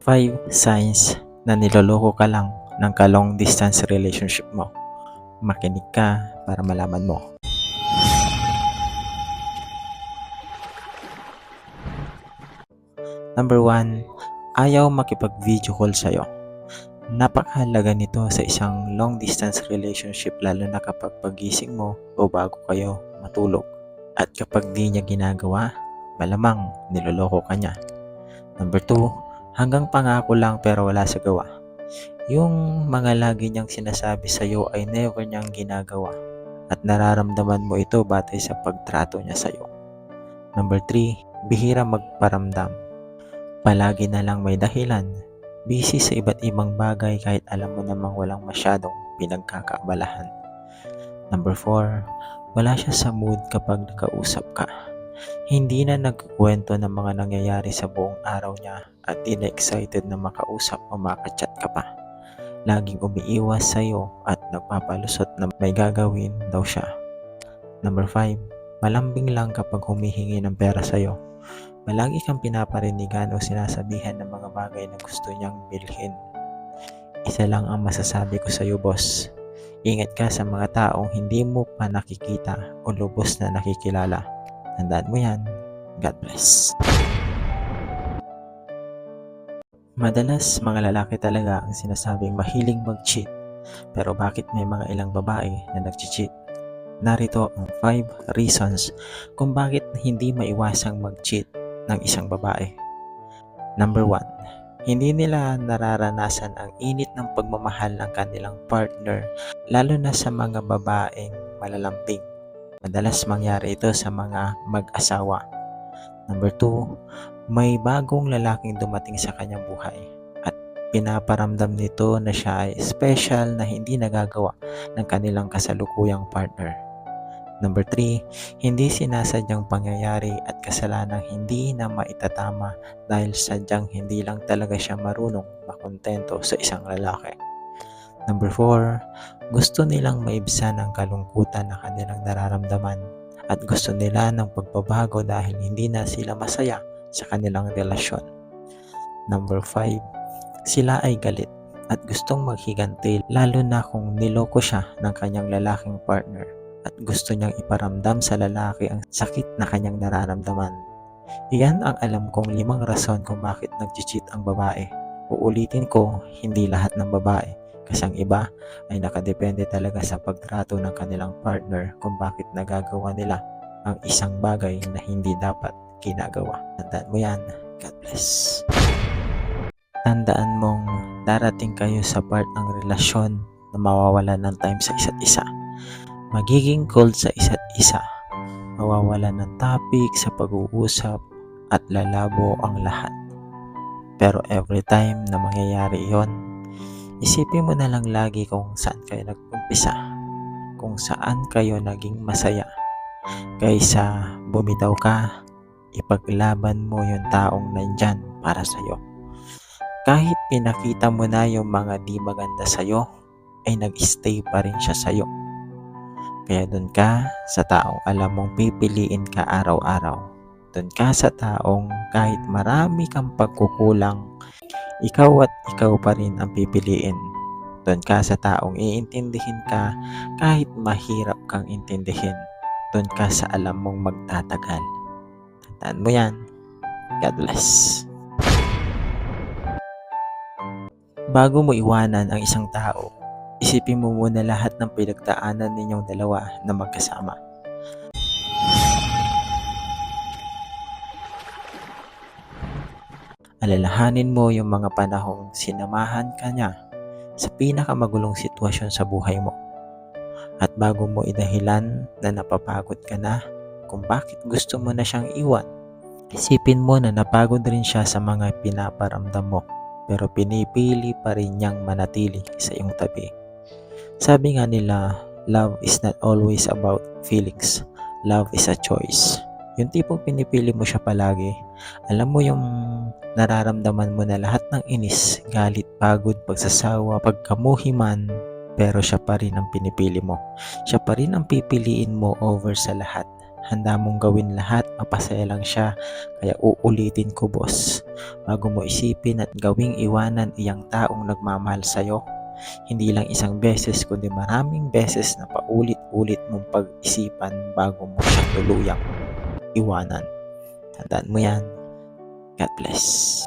5 signs na niloloko ka lang ng ka-long distance relationship mo. Makinig ka para malaman mo. Number 1, ayaw makipag-video call sa'yo. Napakahalaga nito sa isang long distance relationship lalo na kapag pagising mo o bago kayo matulog. At kapag di niya ginagawa, malamang niloloko ka niya. Number 2, hanggang pangako lang pero wala sa gawa. Yung mga lagi niyang sinasabi sa iyo ay never niyang ginagawa at nararamdaman mo ito batay sa pagtrato niya sa iyo. Number 3, bihira magparamdam. Palagi na lang may dahilan. Busy sa iba't ibang bagay kahit alam mo namang walang masyadong pinagkakaabalahan. Number 4, wala siya sa mood kapag nakausap ka. Hindi na nagkukwento ng mga nangyayari sa buong araw niya at di na excited na makausap o makachat ka pa. Laging umiiwas sa iyo at nagpapalusot na may gagawin daw siya. Number 5, malambing lang kapag humihingi ng pera sa iyo. Malagi kang pinaparinigan o sinasabihan ng mga bagay na gusto niyang bilhin. Isa lang ang masasabi ko sa iyo, boss. Ingat ka sa mga taong hindi mo pa nakikita o lubos na nakikilala. Tandaan mo yan. God bless. Madalas mga lalaki talaga ang sinasabing mahiling mag-cheat. Pero bakit may mga ilang babae na nag-cheat? Narito ang 5 reasons kung bakit hindi maiwasang mag-cheat ng isang babae. Number 1. Hindi nila nararanasan ang init ng pagmamahal ng kanilang partner lalo na sa mga babaeng malalamping. Madalas mangyari ito sa mga mag-asawa. Number 2, may bagong lalaking dumating sa kanyang buhay at pinaparamdam nito na siya ay special na hindi nagagawa ng kanilang kasalukuyang partner. Number 3, hindi sinasadyang pangyayari at kasalanang hindi na maitatama dahil sadyang hindi lang talaga siya marunong makontento sa isang lalaki. Number 4, gusto nilang maibsan ang kalungkutan na kanilang nararamdaman at gusto nila ng pagbabago dahil hindi na sila masaya sa kanilang relasyon. Number 5, sila ay galit at gustong maghiganti lalo na kung niloko siya ng kanyang lalaking partner at gusto niyang iparamdam sa lalaki ang sakit na kanyang nararamdaman. Iyan ang alam kong limang rason kung bakit nag-cheat ang babae. Uulitin ko, hindi lahat ng babae kasi ang iba ay nakadepende talaga sa pagtrato ng kanilang partner kung bakit nagagawa nila ang isang bagay na hindi dapat ginagawa. Tandaan mo yan. God bless. Tandaan mong darating kayo sa part ng relasyon na mawawalan ng time sa isa't isa. Magiging cold sa isa't isa. Mawawalan ng topic sa pag-uusap at lalabo ang lahat. Pero every time na mangyayari yon, isipin mo na lang lagi kung saan kayo nag-umpisa, kung saan kayo naging masaya. Kaysa bumitaw ka, ipaglaban mo yung taong nandyan para sa'yo. Kahit pinakita mo na yung mga di maganda sa'yo, ay nag-stay pa rin siya sa'yo. Kaya doon ka sa taong alam mong pipiliin ka araw-araw. Doon ka sa taong kahit marami kang pagkukulang, ikaw at ikaw pa rin ang pipiliin. Doon ka sa taong iintindihin ka kahit mahirap kang intindihin. Doon ka sa alam mong magtatagal. Tandaan mo yan. God bless. Bago mo iwanan ang isang tao, isipin mo muna lahat ng pinagdaanan ninyong dalawa na magkasama. Alalahanin mo yung mga panahong sinamahan ka niya sa pinakamagulong sitwasyon sa buhay mo. At bago mo idahilan na napapagod ka na kung bakit gusto mo na siyang iwan, isipin mo na napagod rin siya sa mga pinaparamdam mo pero pinipili pa rin niyang manatili sa iyong tabi. Sabi nga nila, love is not always about feelings. Love is a choice. Yung tipong pinipili mo siya palagi, alam mo yung nararamdaman mo na lahat ng inis, galit, pagod, pagsasawa, pagkamuhiman, pero siya pa rin ang pinipili mo. Siya pa rin ang pipiliin mo over sa lahat. Handa mong gawin lahat, mapasaya lang siya. Kaya uulitin ko boss, bago mo isipin at gawing iwanan iyang taong nagmamahal sa'yo, hindi lang isang beses kundi maraming beses na paulit-ulit mong pag-isipan bago mo siya tuluyang iwanan. Tandaan mo yan. God bless.